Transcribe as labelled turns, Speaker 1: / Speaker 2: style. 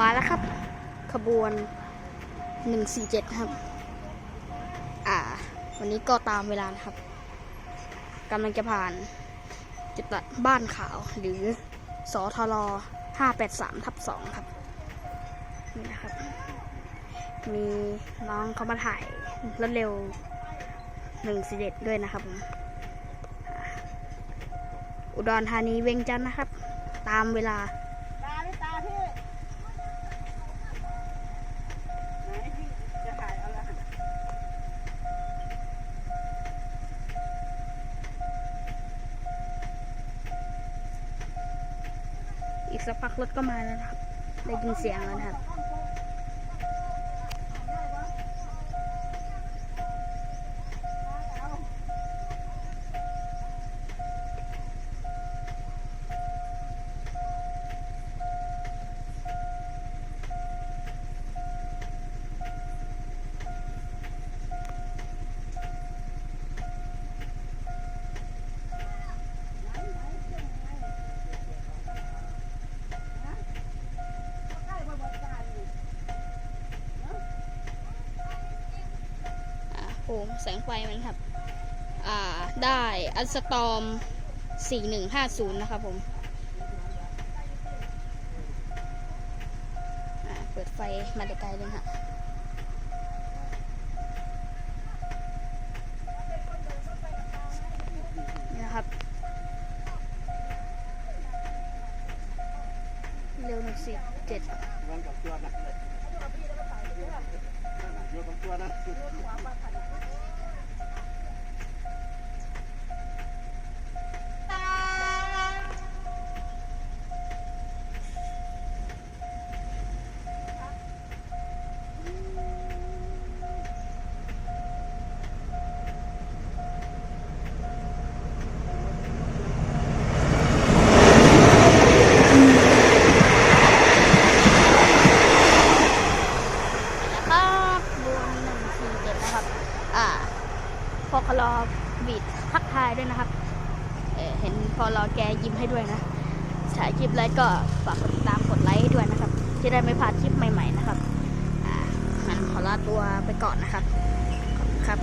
Speaker 1: มาแล้วครับ ขบวน 147 ครับ อ่า วันนี้ก็ตามเวลานะครับกำลังจะผ่าน จุดตัดบ้านขาวหรือสทร583 ทับ 2 ครับ นี่นะครับ มีน้องเขามาถ่ายรถเร็ว 147 ด้วยนะครับผมอุดรธานีเวียงจันทร์นะครับ ตามเวลา
Speaker 2: ไม่ตาพี่ไหนพี่จะถ่ายเอาละ
Speaker 1: อีกสักพักรถก็มาแล้วนะครับ ได้ยินเสียงแล้วนะครับ โหมแสงไฟมันครับ อ่าได้อัสตอม 4150 นะครับผมเปิดไฟมาแต่ไกลเลยฮะนะครับ เร็วหนึ่งสี่เจ็ด
Speaker 3: วันกับตัวนะโยนกับตัวนะ
Speaker 1: 47นะครับ อ่าพอคลอบีดทักทายด้วยนะครับเเห็นพอรอแกยิ้มให้ด้วยนะถ่ายคลิปแล้วก็ฝากกดติดตามกดไลค์ด้วยนะครับ จะได้ไม่พลาดคลิปใหม่ ๆ นะครับ อ่างั้นขอลาตัวไปก่อนนะครับ ขอบคุณครับ